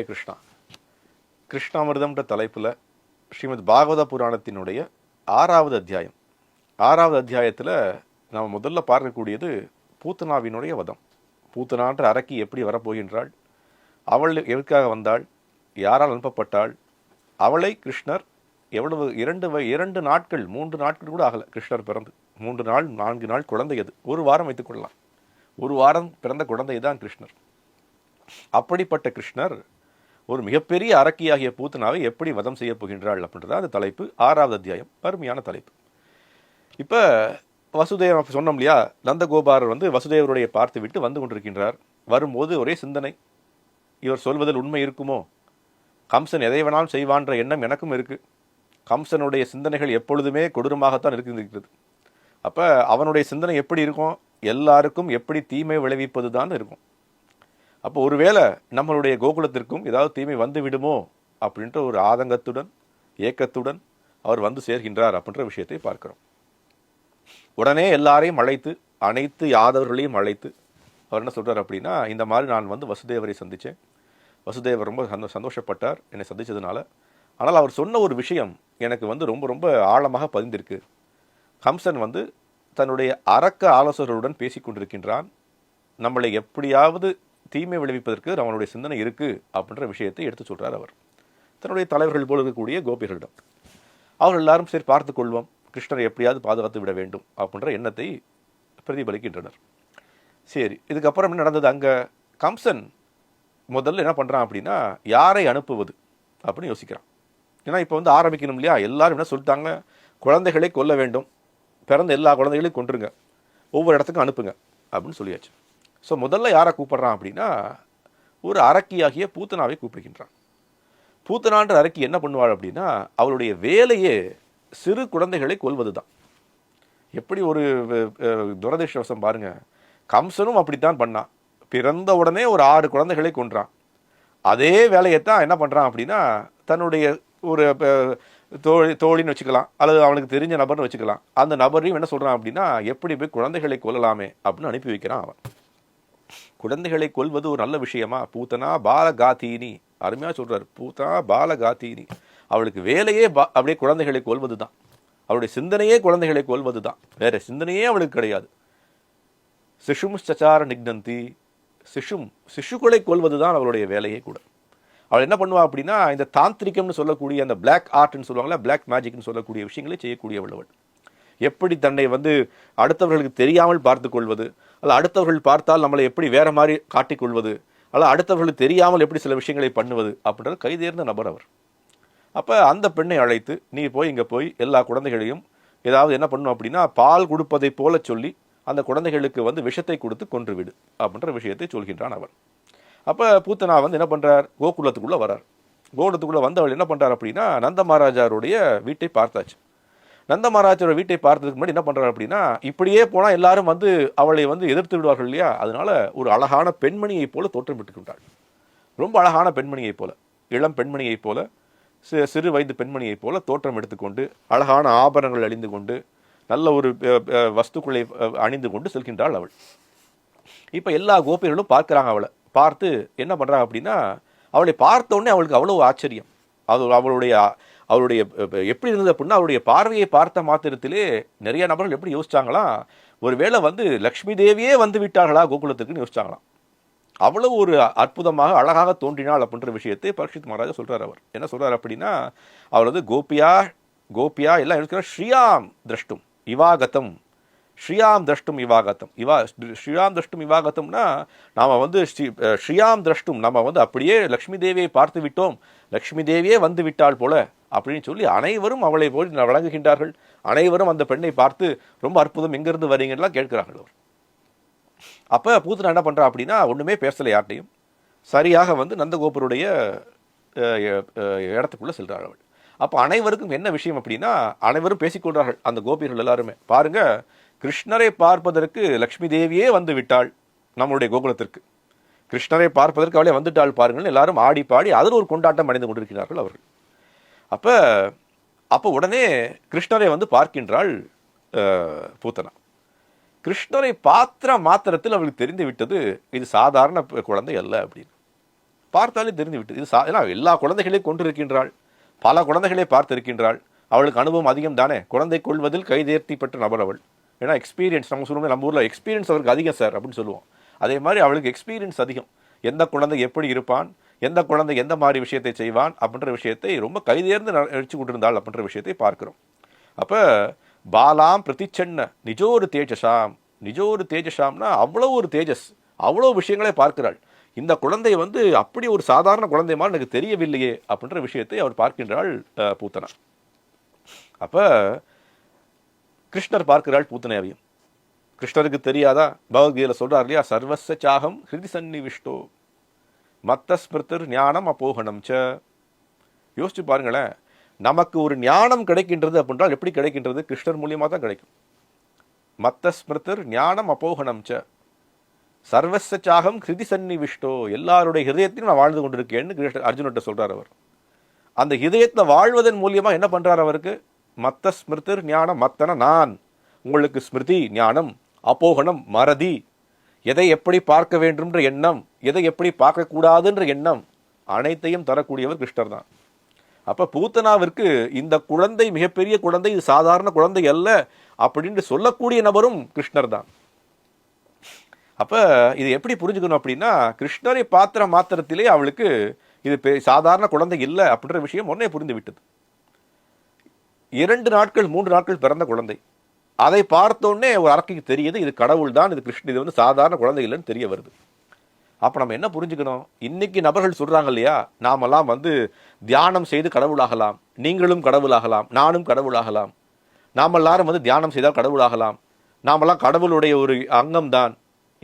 ஹரே கிருஷ்ணா. கிருஷ்ணாமிர்தம்ன்ற தலைப்பில் ஸ்ரீமத் பாகவத புராணத்தினுடைய ஆறாவது அத்தியாயம். ஆறாவது அத்தியாயத்தில் நாம் முதல்ல பார்க்கக்கூடியது பூத்தனாவினுடைய வதம். பூத்தனான்ற அரக்கி எப்படி வரப்போகின்றாள்? அவள் எதற்காக வந்தாள்? யாரால் அனுப்பப்பட்டாள்? அவளை கிருஷ்ணர் எவ்வளவு இரண்டு இரண்டு நாட்கள் மூன்று நாட்கள் கூட ஆகலை. கிருஷ்ணர் பிறந்து. மூன்று நாள் நான்கு நாள் குழந்தை அது. ஒரு வாரம் வைத்துக்கொள்ளலாம் ஒரு வாரம் பிறந்த குழந்தை தான் கிருஷ்ணர். அப்படிப்பட்ட கிருஷ்ணர் ஒரு மிகப்பெரிய அரக்கியாகிய பூத்தனாவை எப்படி வதம் செய்ய போகின்றாள் அப்படின்றத அந்த தலைப்பு. ஆறாவது அத்தியாயம். அருமையான தலைப்பு. இப்போ வசுதேவ சொன்னோம் இல்லையா? நந்தகோபாரர் வந்து வசுதேவருடைய பார்த்து விட்டு வந்து கொண்டிருக்கின்றார். வரும்போது ஒரே சிந்தனை. இவர் சொல்வதில் உண்மை இருக்குமோ? கம்சன் எதை வேணாலும் செய்வான்ற எண்ணம் எனக்கும் இருக்குது கம்சனுடைய சிந்தனைகள் எப்பொழுதுமே கொடூரமாகத்தான் இருக்கின்றது. அப்போ அவனுடைய சிந்தனை எப்படி இருக்கும்? எல்லாருக்கும் எப்படி தீமை விளைவிப்பது தான் இருக்கும். அப்போ ஒருவேளை நம்மளுடைய கோகுலத்திற்கும் ஏதாவது தீமை வந்து விடுமோ அப்படின்ற ஒரு ஆதங்கத்துடன் ஏக்கத்துடன் அவர் வந்து சேர்கின்றார் அப்படின்ற விஷயத்தை பார்க்கிறோம். உடனே எல்லாரையும் அழைத்து அனைத்து யாதவர்களையும் அழைத்து அவர் என்ன சொல்கிறார் அப்படின்னா இந்த மாதிரி நான் வந்து வசுதேவரை சந்தித்தேன். வசுதேவர் ரொம்ப சந்தோ சந்தோஷப்பட்டார் என்னை சந்தித்ததுனால. ஆனால் அவர் சொன்ன ஒரு விஷயம் எனக்கு வந்து ரொம்ப ரொம்ப ஆழமாக பதிந்திருக்கு. ஹம்சன் வந்து தன்னுடைய அரக்க ஆலோசகர்களுடன் பேசிக் கொண்டிருக்கின்றான் நம்மளை எப்படியாவது தீமை விளைவிப்பதற்கு அவனுடைய சிந்தனை இருக்குது அப்படின்ற விஷயத்தை எடுத்து சொல்கிறார் அவர். தன்னுடைய தலைவர்கள் போல இருக்கக்கூடிய கோபிகளிடம். அவர்கள் எல்லாரும் சரி பார்த்து கொள்வோம். கிருஷ்ணரை எப்படியாவது பாதுகாத்து விட வேண்டும் அப்படின்ற எண்ணத்தை பிரதிபலிக்கின்றனர். சரி இதுக்கப்புறம் என்ன நடந்தது அங்கே? கம்சன் முதல்ல என்ன பண்ணுறான் அப்படின்னா யாரை அனுப்புவது அப்படின்னு யோசிக்கிறான். ஏன்னா இப்போ வந்து ஆரம்பிக்கணும் இல்லையா? எல்லாரும் என்ன சொல்லிட்டாங்க? குழந்தைகளை கொல்ல வேண்டும். பிறந்த எல்லா குழந்தைகளையும் கொண்டுருங்க ஒவ்வொரு இடத்துக்கும் அனுப்புங்க அப்படின்னு சொல்லியாச்சு. ஸோ முதல்ல யாரை கூப்பிட்றான் அப்படின்னா ஒரு அரக்கியாகிய பூத்தனாவை கூப்பிடுகின்றான். பூத்தனான்ற அரக்கி என்ன பண்ணுவாள் அப்படின்னா அவளுடைய வேலையே சிறு குழந்தைகளை கொல்வது தான் எப்படி ஒரு துரதிருஷ்டவசம் பாருங்கள் கம்சனும் அப்படித்தான் பண்ணான். பிறந்த உடனே ஒரு ஆறு குழந்தைகளை கொன்றான். அதே வேலையைத்தான் என்ன பண்ணுறான் அப்படின்னா தன்னுடைய ஒரு தோழி தோழின்னு வச்சுக்கலாம் அல்லது அவனுக்கு தெரிஞ்ச நபர்னு வச்சுக்கலாம். அந்த நபரையும் என்ன சொல்கிறான் அப்படின்னா எப்படி போய் குழந்தைகளை கொல்லலாமே அப்படின்னு அனுப்பி வைக்கிறான் அவன். குழந்தைகளை கொல்வது ஒரு நல்ல விஷயமா? பூத்தனா பாலகாத்தீனி. அருமையாக சொல்றாரு. பூத்தனா பாலகாத்தீனி. அவளுக்கு வேலையே பா- அப்படியே குழந்தைகளை கொள்வது தான் அவளுடைய சிந்தனையே குழந்தைகளை கொள்வது தான் வேற சிந்தனையே அவளுக்கு கிடையாது. சிஷும் சச்சார நிக்னந்தி. சிஷும் சிஷுக்களை கொள்வது தான் அவளுடைய வேலையே கூட. அவள் என்ன பண்ணுவா அப்படின்னா இந்த தாந்திரிகம்னு சொல்லக்கூடிய அந்த பிளாக் ஆர்ட்னு சொல்லுவாங்களா பிளாக் மேஜிக்னு சொல்லக்கூடிய விஷயங்களை செய்யக்கூடியவள் அவள். எப்படி தன்னை வந்து அடுத்தவர்களுக்கு தெரியாமல் பார்த்து கொள்வது அல்ல அடுத்தவர்கள் பார்த்தால் நம்மளை எப்படி வேற மாதிரி காட்டிக்கொள்வது? அல்ல அடுத்தவர்களுக்கு தெரியாமல் எப்படி சில விஷயங்களை பண்ணுவது? அப்படின்றது கைதேர்ந்த நபர் அவர். அப்போ அந்த பெண்ணை அழைத்து நீ போய் இங்கே போய் எல்லா குழந்தைகளையும் ஏதாவது என்ன பண்ணும் அப்படின்னா பால் கொடுப்பதை போல சொல்லி அந்த குழந்தைகளுக்கு வந்து விஷத்தை கொடுத்து கொன்றுவிடு அப்படின்ற விஷயத்தை சொல்கின்றான் அவன். அப்போ பூத்தனா வந்து என்ன பண்ணுறார் கோகுலத்துக்குள்ளே வரார். கோகுலத்துக்குள்ளே வந்தவள் என்ன பண்ணுறார் அப்படின்னா நந்த மகாராஜாருடைய வீட்டை பார்த்தாச்சு. நந்தமராஜரோட வீட்டை பார்த்ததுக்கு முன்னாடி என்ன பண்ணுறாரு அப்படின்னா இப்படியே போனால் எல்லாரும் வந்து அவளை வந்து எதிர்த்து விடுவார்கள் இல்லையா? அதனால ஒரு அழகான பெண்மணியைப் போல தோற்றம் விட்டுக்கின்றாள் ரொம்ப அழகான பெண்மணியைப் போல இளம் பெண்மணியைப் போல சி- சிறு வயது பெண்மணியைப் போல தோற்றம் எடுத்துக்கொண்டு அழகான ஆபரணங்கள் அணிந்து கொண்டு நல்ல ஒரு வஸ்துக்களை அணிந்து கொண்டு செல்கின்றாள் அவள். இப்போ எல்லா கோபியர்களும் பார்க்குறாங்க அவளை. பார்த்து என்ன பண்ணுறாங்க அப்படின்னா அவளை பார்த்த உடனே அவளுக்கு அவ்வளோ ஆச்சரியம். அது அவளுடைய அவருடைய எப்படி இருந்தது அப்படின்னா அவருடைய பார்வையை பார்த்த மாத்திரத்திலே நிறைய நபர்கள் எப்படி யோசிச்சாங்களாம் ஒருவேளை வந்து லக்ஷ்மி தேவியே வந்து விட்டார்களா கோகுலத்துக்குன்னு யோசிச்சாங்களாம். அவ்வளோ ஒரு அற்புதமாக அழகாக தோன்றினாள் அப்படின்ற விஷயத்தை பரீட்சித் மகாராஜா சொல்கிறார் அவர். என்ன சொல்கிறார் அப்படின்னா அவர் வந்து கோபியா கோபியா எல்லாம் இருக்கிற ஸ்ரீயாம் திரஷ்டும் இவாகத்தம். ஸ்ரீயாம் திரஷ்டும் இவாகத்தம். இவா ஸ்ரீயாம் திரஷ்டும் இவாகத்தம்னா நாம் வந்து ஸ்ரீ ஸ்ரீயாம் திரஷ்டும். நம்ம வந்து அப்படியே லக்ஷ்மி தேவியை பார்த்து விட்டோம். லக்ஷ்மி தேவியே வந்து விட்டாள் போல. அப்படின்னு சொல்லி அனைவரும் அவளை போய் வழங்குகின்றார்கள் அனைவரும் அந்த பெண்ணை பார்த்து ரொம்ப அற்புதம் எங்கேருந்து வரீங்கலாம் கேட்கிறார்கள் அவர். அப்போ பூத்தனா என்ன பண்ணுறா அப்படின்னா ஒன்றுமே பேசலை யார்ட்டையும் சரியாக வந்து நந்தகோபுருடைய இடத்துக்குள்ளே செல்கிறாள் அவள். அப்போ அனைவருக்கும் என்ன விஷயம் அப்படின்னா அனைவரும் பேசிக்கொள்கிறார்கள் அந்த கோபியர்கள் எல்லாருமே. பாருங்க கிருஷ்ணரை பார்ப்பதற்கு லக்ஷ்மி தேவியே வந்து விட்டாள் நம்மளுடைய கோகுலத்திற்கு. கிருஷ்ணரை பார்ப்பதற்கு அவளே வந்துட்டாள் பாருங்கள் எல்லாரும் ஆடி பாடி அதில் ஒரு கொண்டாட்டம் அடைந்து கொண்டிருக்கிறார்கள் அவர்கள். அப்போ அப்போ உடனே கிருஷ்ணரை வந்து பார்க்கின்றாள் பூத்தனா. கிருஷ்ணரை பாத்திர மாத்திரத்தில் அவளுக்கு தெரிந்து விட்டது இது சாதாரண குழந்தை அல்ல அப்படின்னு. பார்த்தாலே தெரிந்து விட்டு இது சா ஏன்னா எல்லா குழந்தைகளையும் கொண்டிருக்கின்றாள் பல குழந்தைகளை பார்த்திருக்கின்றாள். அவளுக்கு அனுபவம் அதிகம் தானே. குழந்தை கொள்வதில் கைதேர்த்தி பெற்ற நபர் அவள். ஏன்னா எக்ஸ்பீரியன்ஸ் நம்ம சொல்லுவோம் நம்ம ஊரில் எக்ஸ்பீரியன்ஸ் அவருக்கு அதிகம் சார் அப்படின்னு சொல்லுவோம். அதே மாதிரி அவளுக்கு எக்ஸ்பீரியன்ஸ் அதிகம். எந்த குழந்தை எப்படி இருப்பான்? எந்த குழந்தை எந்த மாதிரி விஷயத்தை செய்வான் அப்படின்ற விஷயத்தை ரொம்ப கைதேர்ந்து நடிச்சு கொண்டிருந்தாள் அப்படின்ற விஷயத்தை பார்க்கிறோம். அப்போ பாலாம் பிரதிச்சன்ன. நிஜோரு தேஜசாம் நிஜோரு தேஜசாம்னா அவ்வளோ ஒரு தேஜஸ். அவ்வளோ விஷயங்களே பார்க்கிறாள். இந்த குழந்தை வந்து அப்படி ஒரு சாதாரண குழந்தை மாதிரி எனக்கு தெரியவில்லையே அப்படின்ற விஷயத்தை அவர் பார்க்கின்றாள் பூத்தனா. அப்போ கிருஷ்ணர் பார்க்கிறாள் பூத்தனையாவையும் கிருஷ்ணருக்கு தெரியாதா? பகவத்கீதையில் சொல்கிறார் இல்லையா? சர்வச சாகம் ஹிருதி சன்னிவிஷ்டோ மத்த ஸ்மிருதிர் ஞானம் அப்போகணம் ச. யோசிச்சு பாருங்களேன். நமக்கு ஒரு ஞானம் கிடைக்கின்றது அப்படின்றால் எப்படி கிடைக்கின்றது? கிருஷ்ணர் மூலியமாக தான் கிடைக்கும். மத்த ஸ்மிருதிர் ஞானம் அப்போகணம் ச. சர்வச சாகம் கிருதி சந்நிவிஷ்டோ. எல்லாருடைய ஹிருதயத்தையும் நான் வாழ்ந்து கொண்டிருக்கேன்னு கிருஷ்ணர் அர்ஜுன்கிட்ட சொல்கிறார் அவர். அந்த இதயத்தை வாழ்வதன் மூலியமாக என்ன பண்ணுறார் அவருக்கு? மத்த ஸ்மிருதிர் ஞானம் மத்தன நான். உங்களுக்கு ஸ்மிருதி ஞானம் அப்போகணம் மறதி எதை எப்படி பார்க்க வேண்டும்ன்ற எண்ணம் எதை எப்படி பார்க்கக்கூடாதுன்ற எண்ணம் அனைத்தையும் தரக்கூடியவர் கிருஷ்ணர் தான். அப்ப பூத்தனாவிற்கு இந்த குழந்தை மிகப்பெரிய குழந்தை இது சாதாரண குழந்தை அல்ல அப்படின்னு சொல்லக்கூடிய நபரும் கிருஷ்ணர் தான். அப்ப இது எப்படி புரிஞ்சுக்கணும் அப்படின்னா கிருஷ்ணரை பாத்திர மாத்திரத்திலே அவளுக்கு இது பெ- சாதாரண குழந்தை இல்லை அப்படின்ற விஷயம் உடனே புரிந்து விட்டது இரண்டு நாட்கள் மூன்று நாட்கள் பிறந்த குழந்தை. அதை பார்த்தோன்னே ஒரு அரக்கைக்கு தெரியுது இது கடவுள் தான் இது கிருஷ்ணன் இது வந்து சாதாரண குழந்தை இல்லைன்னு தெரிய வருது. அப்போ நம்ம என்ன புரிஞ்சுக்கணும்? இன்றைக்கி நபர்கள் சொல்கிறாங்க இல்லையா? நாமெல்லாம் வந்து தியானம் செய்து கடவுளாகலாம். நீங்களும் கடவுளாகலாம் நானும் கடவுளாகலாம். நாம் எல்லாரும் வந்து தியானம் செய்தால் கடவுளாகலாம். நாமெல்லாம் கடவுளுடைய ஒரு அங்கம் தான்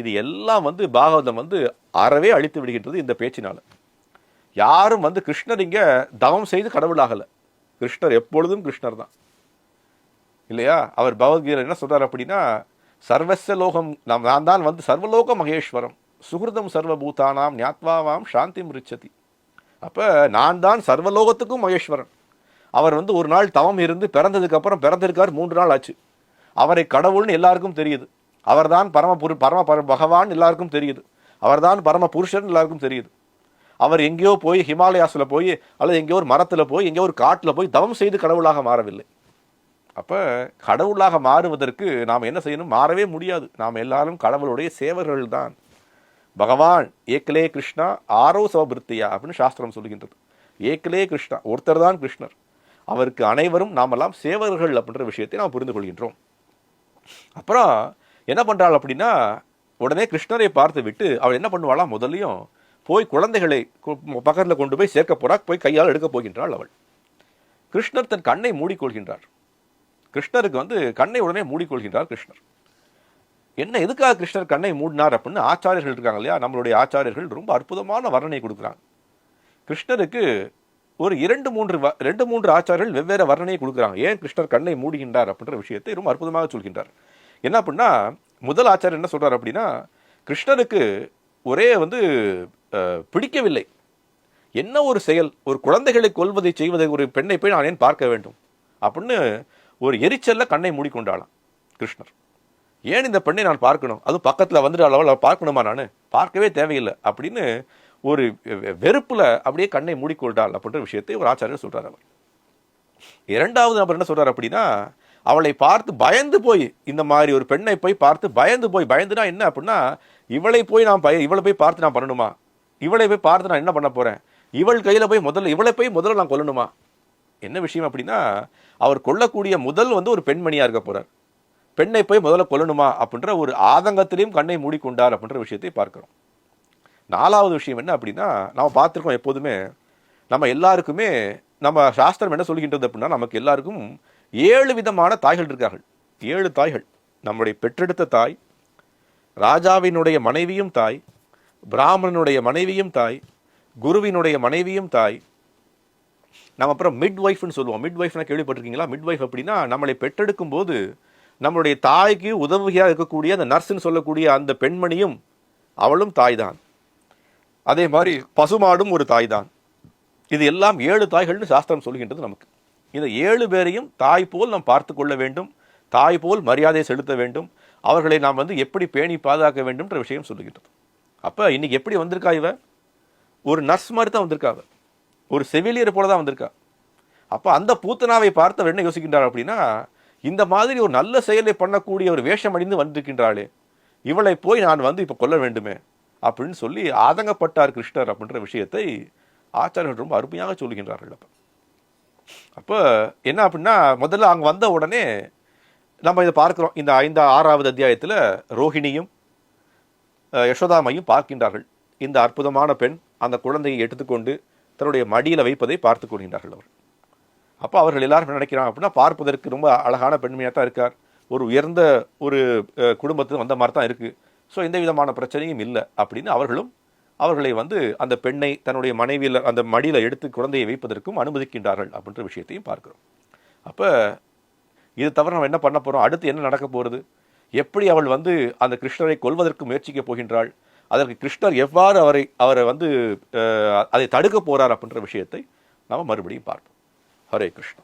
இது எல்லாம் வந்து பாகவதம் வந்து அறவே அழித்து விடுகின்றது இந்த பேச்சினால். யாரும் வந்து கிருஷ்ணர் இங்கே தவம் செய்து கடவுளாகலை. கிருஷ்ணர் எப்பொழுதும் கிருஷ்ணர் தான் இல்லையா? அவர் பகவத்கீதை என்ன சொல்கிறார் அப்படின்னா சர்வச லோகம் நாம் நான் தான் வந்து சர்வலோக மகேஸ்வரம். சுகிருதம் சர்வபூதானாம் ஞாத்வாவாம் சாந்தி மிருச்சதி அப்போ நான் தான் சர்வலோகத்துக்கும் மகேஸ்வரன். அவர் வந்து ஒரு நாள் தவம் இருந்து பிறந்ததுக்கு அப்புறம் பிறந்திருக்கார் மூன்று நாள் ஆச்சு. அவரை கடவுள்னு எல்லாருக்கும் தெரியுது. அவர்தான் பரம புரு பரம பர- பகவான் எல்லாருக்கும் தெரியுது. அவர்தான் பரம புருஷன் எல்லாருக்கும் தெரியுது. அவர் எங்கேயோ போய் ஹிமாலயாஸில் போய் அல்லது எங்கேயோ ஒரு மரத்தில் போய் எங்கேயோ ஒரு காட்டில் போய் தவம் செய்து கடவுளாக மாறவில்லை. அப்போ கடவுளாக மாறுவதற்கு நாம் என்ன செய்யணும்? மாறவே முடியாது. நாம் எல்லாரும் கடவுளுடைய சேவர்கள் தான் பகவான் ஏக்கலே கிருஷ்ணா ஆரோ சவபிருத்தியா அப்படின்னு சாஸ்திரம் சொல்கின்றது. ஏக்கலே கிருஷ்ணா ஒருத்தர் தான் கிருஷ்ணர். அவருக்கு அனைவரும் நாமெல்லாம் சேவர்கள் அப்படின்ற விஷயத்தை நாம் புரிந்து கொள்கின்றோம். அப்புறம் என்ன பண்ணுறாள் அப்படின்னா உடனே கிருஷ்ணரை பார்த்து விட்டு அவள் என்ன பண்ணுவாளாம் முதல்லையும் போய் குழந்தைகளை பக்கத்தில் கொண்டு போய் சேர்க்க போறா போய் கையால் எடுக்க போகின்றாள் அவள். கிருஷ்ணர் தன் கண்ணை மூடிக்கொள்கின்றார். கிருஷ்ணருக்கு வந்து கண்ணை உடனே மூடிக்கொள்கின்றார் கிருஷ்ணர். என்ன எதுக்காக கிருஷ்ணர் கண்ணை மூடினார் அப்படின்னு ஆச்சாரியர்கள் இருக்காங்க இல்லையா? நம்மளுடைய ஆச்சாரியர்கள் ரொம்ப அற்புதமான வர்ணனை கொடுக்குறாங்க. கிருஷ்ணருக்கு ஒரு இரண்டு மூன்று ரெண்டு மூன்று ஆச்சாரியர்கள் வெவ்வேறு வர்ணனையை கொடுக்குறாங்க. ஏன் கிருஷ்ணர் கண்ணை மூடுகின்றார் அப்படின்ற விஷயத்தை ரொம்ப அற்புதமாக சொல்கின்றார். என்ன அப்படின்னா முதல் ஆச்சாரியர் என்ன சொல்கிறார் அப்படின்னா கிருஷ்ணருக்கு ஒரே வந்து பிடிக்கவில்லை. என்ன ஒரு செயல் ஒரு குழந்தைகளை கொல்வதை செய்வதை ஒரு பெண்ணை போய் நான் ஏன் பார்க்க வேண்டும்? அப்படின்னு ஒரு எரிச்சலில் கண்ணை மூடிக்கொண்டாளாம் கிருஷ்ணர். ஏன் இந்த பெண்ணை நான் பார்க்கணும்? அதுவும் பக்கத்தில் வந்துட்டு அளவில் பார்க்கணுமா நான்? பார்க்கவே தேவையில்லை. அப்படின்னு ஒரு வெ- அப்படியே கண்ணை மூடிக்கொண்டாள் அப்படின்ற விஷயத்தை ஒரு ஆச்சாரியர் சொல்கிறார் அவர். இரண்டாவது நபர் என்ன சொல்கிறார் அப்படின்னா அவளை பார்த்து பயந்து போய் இந்த மாதிரி ஒரு பெண்ணை போய் பார்த்து பயந்து போய் பயந்துனா என்ன அப்படின்னா இவளை போய் நான் பய இவளை போய் பார்த்து நான் பண்ணணுமா? இவளை போய் பார்த்து நான் என்ன பண்ண போகிறேன் இவள் கையில் போய் முதல்ல இவளை போய் முதல்ல நான் கொல்லணுமா? என்ன விஷயம் அப்படின்னா அவர் கொல்லக்கூடிய முதல் வந்து ஒரு பெண்மணியாக இருக்க போகிறார் பெண்ணை போய் முதல்ல கொல்லணுமா அப்படின்ற ஒரு ஆதங்கத்திலையும் கண்ணை மூடிக்கொண்டார் அப்படின்ற விஷயத்தை பார்க்கிறோம். நாலாவது விஷயம் என்ன அப்படின்னா நம்ம பார்த்துருக்கோம் எப்போதுமே நம்ம எல்லாருக்குமே நம்ம சாஸ்திரம் என்ன சொல்கின்றது அப்படின்னா நமக்கு எல்லாருக்கும் ஏழு விதமான தாய்கள் இருக்கார்கள். ஏழு தாய்கள். நம்முடைய பெற்றெடுத்த தாய் ராஜாவினுடைய மனைவியும் தாய் பிராமணனுடைய மனைவியும் தாய் குருவினுடைய மனைவியும் தாய் நம்ம அப்புறம் மிட் ஒய்ஃப்னு சொல்லுவோம். மிட் ஒய்ஃப்னா கேள்விப்பட்டிருக்கீங்களா? மிட் ஒய்ஃப் அப்படின்னா நம்மளை பெற்றெடுக்கும் போது நம்மளுடைய தாய்க்கு உதவியாக இருக்கக்கூடிய அந்த நர்ஸ்ன்னு சொல்லக்கூடிய அந்த பெண்மணியும் அவளும் தாய் தான் அதே மாதிரி பசுமாடும் ஒரு தாய் தான் இது எல்லாம் ஏழு தாய்கள்னு சாஸ்திரம் சொல்கின்றது நமக்கு. இந்த ஏழு பேரையும் தாய் போல் நாம் பார்த்து கொள்ள வேண்டும். தாய் போல் மரியாதை செலுத்த வேண்டும். அவர்களை நாம் வந்து எப்படி பேணி பாதுகாக்க வேண்டும்ன்ற விஷயம் சொல்லுகின்றது. அப்போ இன்றைக்கி எப்படி வந்திருக்கா இவ? ஒரு நர்ஸ் மாதிரி தான் வந்திருக்கா அவ. ஒரு செவிலியர் போல தான் வந்திருக்கா. அப்போ அந்த பூத்தனாவை பார்த்தவர் என்ன யோசிக்கின்றார் அப்படின்னா இந்த மாதிரி ஒரு நல்ல செயலை பண்ணக்கூடிய ஒரு வேஷம் அணிந்து வந்திருக்கின்றாளே இவளை போய் நான் வந்து இப்போ கொல்ல வேண்டுமே அப்படின்னு சொல்லி ஆதங்கப்பட்டார் கிருஷ்ணர் அப்படின்ற விஷயத்தை ஆச்சாரியர்கள் ரொம்ப அருமையாக சொல்கின்றார்கள் அப்போ. அப்போ என்ன அப்படின்னா முதல்ல அங்கே வந்த உடனே நம்ம இதை பார்க்குறோம். இந்த ஐந்து ஆறாவது அத்தியாயத்தில் ரோஹிணியும் யசோதாமையும் பார்க்கின்றார்கள். இந்த அற்புதமான பெண் அந்த குழந்தையை எடுத்துக்கொண்டு தன்னுடைய மடியில் வைப்பதை பார்த்து கொள்கின்றார்கள் அவர். அப்போ அவர்கள் எல்லாரும் நினைக்கிறாங்க அப்படின்னா பார்ப்பதற்கு ரொம்ப அழகான பெண்மையாக தான் இருக்கார். ஒரு உயர்ந்த ஒரு அஹ், குடும்பத்தில் வந்த மாதிரி தான் இருக்குது ஸோ எந்த விதமான பிரச்சனையும் இல்லை அப்படின்னு அவர்களும் அவர்களை வந்து அந்த பெண்ணை தன்னுடைய மனைவியில் அந்த மடியில் எடுத்து குழந்தையை வைப்பதற்கும் அனுமதிக்கின்றார்கள் அப்படின்ற விஷயத்தையும் பார்க்கிறோம். அப்போ இது தவிர நம்ம என்ன பண்ண போகிறோம் அடுத்து என்ன நடக்க போகிறது எப்படி அவள் வந்து அந்த கிருஷ்ணரை கொல்வதற்கு முயற்சிக்க போகின்றாள்? அதற்கு கிருஷ்ணர் எவ்வாறு அவரை அவரை வந்து அதை தடுக்க போகிறார் அப்படின்ற விஷயத்தை நாம் மறுபடியும் பார்ப்போம். ஹரே கிருஷ்ணா.